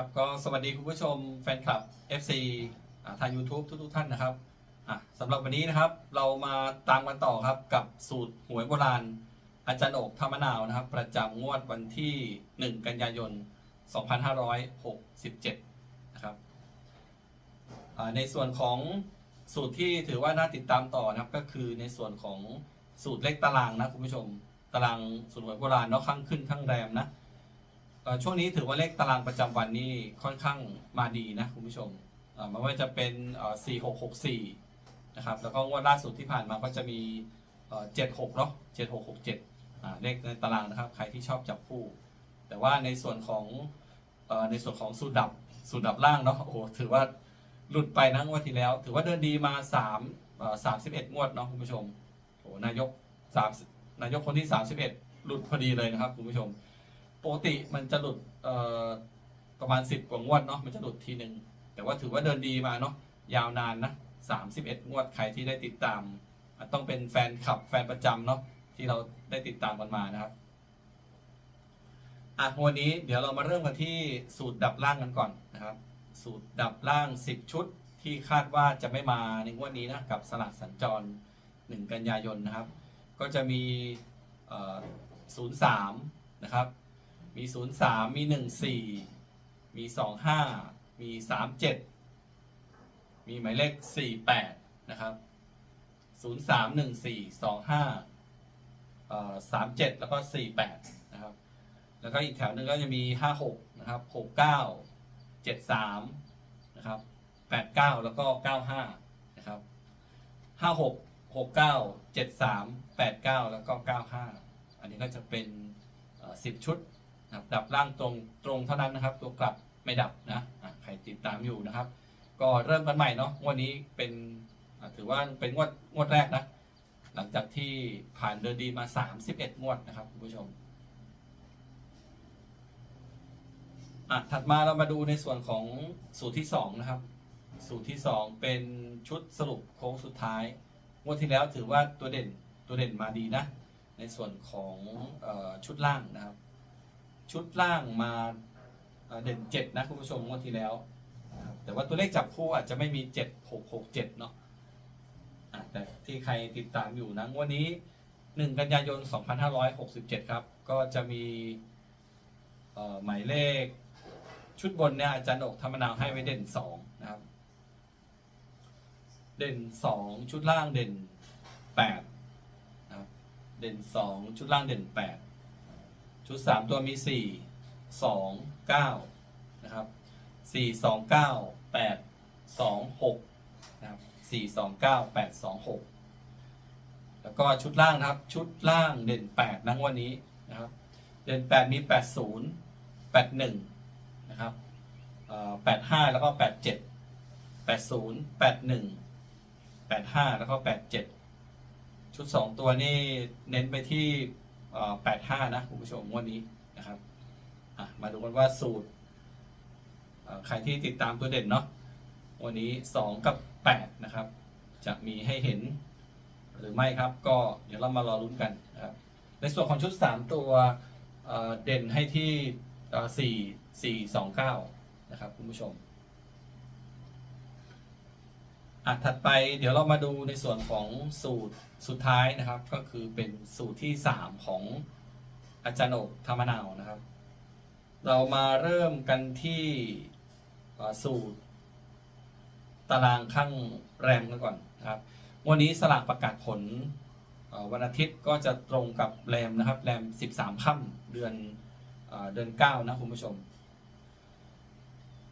ครับก็สวัสดีคุณผู้ชมแฟนคลับ FC ทาง YouTube ทุกๆท่านนะครับสำหรับวันนี้นะครับเรามาตามกันต่อครับกับสูตรหวยโบราณ อาจารย์โอกธรรมนาวนะครับ ประจำงวดวันที่ 1 กันยายน 2567 นะครับในส่วนของสูตรที่ถือว่าน่าติดตามต่อนะครับ ก็คือในส่วนของสูตรเลขตารางนะคุณผู้ชม ตารางสูตรหวยโบราณเนาะข้างขึ้นข้างแรมนะ ช่วงนี้ถือว่าเลขตารางประจำวันนี่ค่อนข้างมาดีนะคุณผู้ชมไม่ว่าจะเป็น 4664 นะครับ แล้วก็งวดล่าสุดที่ผ่านมาก็จะมี 76 เนาะ 7667 เลขในตารางนะครับ ใครที่ชอบจับคู่ แต่ว่าในส่วนของอในส่วนของสูตรดับสูตรดับล่างเนาะ โอ้ถือว่าหลุดไปนะงวดที่แล้ว ถือว่าเดินดีมา 3 31 งวดเนาะคุณผู้ชม โอ้นายก3นายกคนที่ 31 หลุดพอดีเลยนะครับคุณผู้ชม ปกติมันจะหลุดประมาณ 10 กว่างวดเนาะมันจะหลุดทีหนึ่งแต่ว่าถือว่าเดินดีมาเนาะยาวนานนะ31 งวดใครที่ได้ติดตามต้องเป็นแฟนคลับแฟนประจำเนาะที่เราได้ติดตามกันมานะครับอะวันนี้เดี๋ยวเรามาเริ่มกันที่สูตรดับล่างกันก่อนนะครับ สูตรดับล่าง 10 ชุดที่คาดว่าจะไม่มาในงวดนี้นะกับสลักสัญจร 1 กันยายนนะครับ ก็จะมีเอ่อ03 นะครับ มี 0 3 มี 1 4 มี 2 5 มี 3 7 มีหมายเลข 4 8 นะครับ 0 3 1 4 2 5เอ่อ3 7 แล้วก็ 4 8 นะครับ แล้วก็อีกแถวหนึ่งก็จะมี 5 6 นะครับ 6 9 7 3 นะครับ 8 9 แล้วก็ 95 นะครับ 5 6 6 9 7 3 8 9 แล้วก็ 95 อันนี้ก็จะเป็น 10 ชุด ดับล่างตรงตรงเท่านั้นนะครับ ตัวกลับไม่ดับนะอะใครติดตามอยู่นะครับ ก็เริ่มกันใหม่เนาะงวดนี้เป็นถือว่าเป็นงวดงวดแรกนะ หลังจากที่ผ่านเดินดีมา 31 งวดนะครับคุณผู้ชมอะถัดมาเรามาดูในส่วนของสูตรที่2นะครับ สูตรที่ 2 เป็นชุดสรุปโค้งสุดท้าย งวดที่แล้วถือว่าตัวเด่นตัวเด่นมาดีนะ ในส่วนของออชุดล่างนะครับ ชุดล่างมาเด่นเจ็ดนะคุณผู้ชมงวดที่แล้ว แต่ว่าตัวเลขจับคู่อาจจะไม่มีเจ็ดหกหกเจ็ดเนาะแต่ที่ใครติดตามอยู่นะวันนี้หนึ่งกันยายน 2567 ครับ ก็จะมีหมายเลขชุดบนเนี่ยอาจารย์อกธรรมนาวให้ไว้เด่นสองนะครับ เด่นสองชุดล่างเด่นแปดนะครับเด่นสองชุดล่างเด่นแปด ชุด 3 ตัวมี 4 2 9 นะครับ 4 2 9 8 2 6 นะครับ 4 2 9 8 2 6 แล้วก็ชุดล่างนะครับ ชุดล่างเด่น 8นะงวันนี้นะครับ เด่น 8 มี 80 81 นะครับ85 แล้วก็ 87 80 81 85 แล้วก็ 87 ชุด 2 ตัวนี่เน้นไปที่ แปดห้านะคุณผู้ชมงวันนี้นะครับมาดูกันว่าสูตรใครที่ติดตามตัวเด่นเนาะวันนี้สองกับแปดนะครับ จะมีให้เห็นหรือไม่ครับ ก็เดี๋ยวเรามารอลุ้นกันนะครับในส่วนของชุดสามตัวเอ่อเด่นให้ที่สี่สี่สองเก้านะครับคุณผู้ชม อะถัดไปเดี๋ยวเรามาดูในส่วนของสูตรสุดท้ายนะครับ ก็คือเป็นสูตรที่ 3 ของอาจารย์โอกธรรมนาวนะครับ เรามาเริ่มกันที่สูตร ตารางข้างแรมกันก่อนนะครับวันนี้สลากประกาศผลวันอาทิตย์ก็จะตรงกับแรมนะครับแรม 13 ค่ำเดือนเอ่อเดือน 9 นะคุณผู้ชม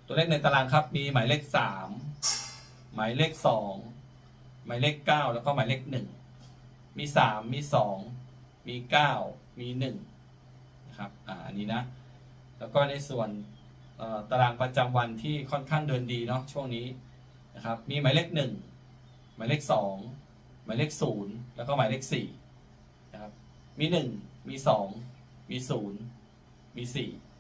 ตัวเลขในตารางครับมีหมายเลข 3 หมายเลข2หมายเลข9แล้วก็หมายเลข1มี3มี2มี9มี1นะครับอ่าอันนี้นะ แล้วก็ในส่วนตารางประจำวันที่ค่อนข้างเดินดีเนาะช่วงนี้นะครับมีหมายเลข1หมายเลข2หมายเลข0แล้วก็หมายเลข4นะครับมี1มี2มี0มี4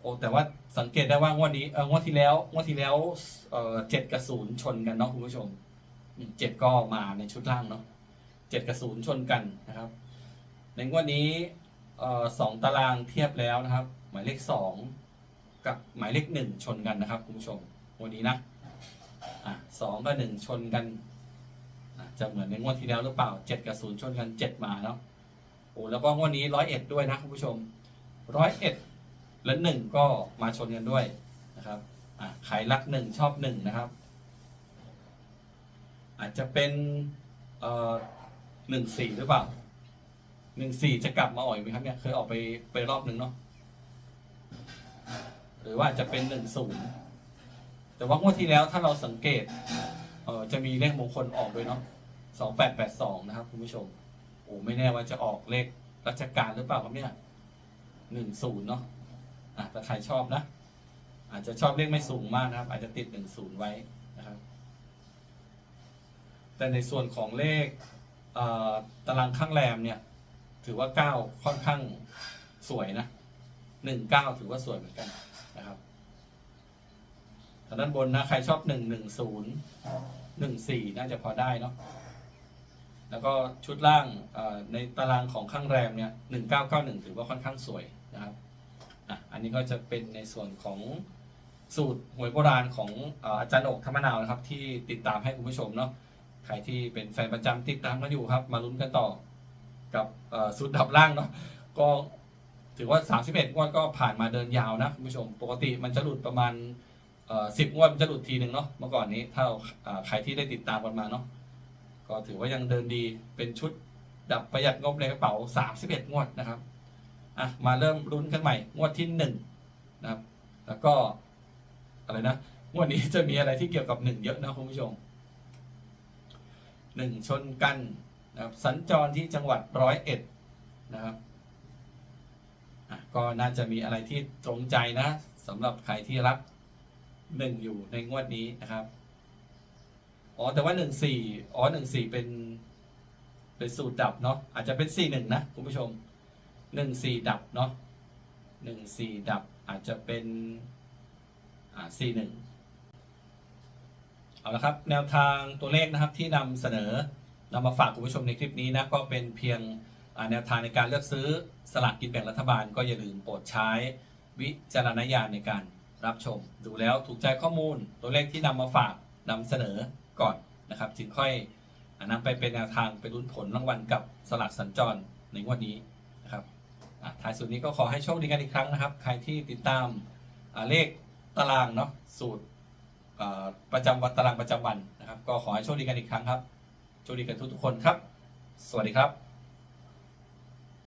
โอ้แต่ว่าสังเกตได้ว่างวดนี้เอองวดที่แล้วงวดที่แล้วเออเจ็ดกับศูนย์ชนกันเนาะคุณผู้ชมเจ็ดก็มาในชุดล่างเนาะเจ็ดกับศูนย์ชนกันนะครับ ในงวดนี้เออสองตารางเทียบแล้วนะครับ หมายเลขสองกับหมายเลขหนึ่งชนกันนะครับคุณผู้ชมวันนี้นะอะสองกับหนึ่งชนกันจะเหมือนในงวดที่แล้วหรือเปล่าเจ็ดกับศูนย์ชนกันเจ็ดมาเนาะโอ้แล้วก็งวดนี้ร้อยเอ็ดด้วยนะคุณผู้ชมร้อยเอ็ด และหนึ่งก็มาชนกันด้วยนะครับอะใครรักหนึ่งชอบหนึ่งนะครับ อาจจะเป็นหนึ่งสี่หรือเปล่าหนึ่งสี่จะกลับมาอ่อยไหมครับเนี่ยเคยออกไปไปรอบหนึ่งเนาะหรือว่าจะเป็นหนึ่งศูนย์แต่ว่างวดที่แล้วถ้าเราสังเกตเออจะมีเลขมงคลออกด้วยเนาะสองแปดแปดสองนะครับคุณผู้ชมโอ้ไม่แน่ว่าจะออกเลขรัชการหรือเปล่าครับเนี่ยหนึ่งศูนย์เนาะ อะแต่ใครชอบนะ อาจจะชอบเลขไม่สูงมากนะครับ อาจจะติดหนึ่งศูนย์ไว้นะครับ แต่ในส่วนของเลขตารางข้างแรมเนี่ย ถือว่าเก้าค่อนข้างสวยนะหนึ่งเก้าถือว่าสวยเหมือนกันนะครับทางด้านบนนะ ใครชอบหนึ่งหนึ่งศูนย์หนึ่งสี่น่าจะพอได้เนาะแล้วก็ชุดล่างในตารางของข้างแรมเนี่ยหนึ่งเก้าเก้าหนึ่งถือว่าค่อนข้างสวย นะอันนี้ก็จะเป็นในส่วนของสูตรหวยโบราณของอาจารย์อกธรรมนาวนะครับ ที่ติดตามให้คุณผู้ชมเนาะใครที่เป็นแฟนประจำติดตามกันอยู่ครับ มาลุ้นกันต่อกับเอ่อสุดดับล่างเนาะก็ถือว่า 31งวดก็ผ่านมาเดินยาวนะคุณผู้ชม ปกติมันจะหลุดประมาณเอ่อ10งวดมันจะหลุดทีหนึ่งเนาะเมื่อก่อนนี้ถ้าใครที่ได้ติดตามกันมาเนาะก็ถือว่ายังเดินดีเป็นชุดดับประหยัดงบในกระเป๋า 31 งวดนะครับ อะมาเริ่มลุ้นกันใหม่ งวดที่1นะครับ แล้วก็อะไรนะงวดนี้จะมีอะไรที่เกี่ยวกับ1เยอะนะคุณผู้ชมหนึ่งชนกันนะครับสัญจรที่จังหวัดร้อยเอ็ดนะครับอะก็น่าจะมีอะไรที่ตรงใจนะสำหรับใครที่รักหนึ่งอยู่ในงวดนี้นะครับอ๋อแต่ว่าหนึ่งสี่อ๋อหนึ่งสี่เป็นเป็นสูตรดับเนาะอาจจะเป็นสี่หนึ่งนะคุณผู้ชม หนึ่งสี่ดับเนาะหนึ่งสี่ดับอาจจะเป็นอ่าสี่หนึ่งเอาละครับ แนวทางตัวเลขนะครับที่นำเสนอนำมาฝากคุณผู้ชมในคลิปนี้นะก็เป็นเพียงแนวทางในการเลือกซื้อสลากกินแบ่งรัฐบาล ก็อย่าลืมโปรดใช้วิจารณญาณในการรับชม ดูแล้วถูกใจข้อมูลตัวเลขที่นำมาฝากนำเสนอก่อนนะครับจึงค่อยอนำไปเป็นแนวทางไปลุ้นผลรางวัลกับสลากสัญจรในงวดนี้นะครับอะท้ายสูตรนี้ก็ขอให้โชคดีกันอีกครั้งนะครับ ใครที่ติดตามเลขตารางเนาะสูตรประจำวันตารางประจำวันนะครับ ก็ขอให้โชคดีกันอีกครั้งครับโชคดีกันทุกทุกคนครับ สวัสดีครับ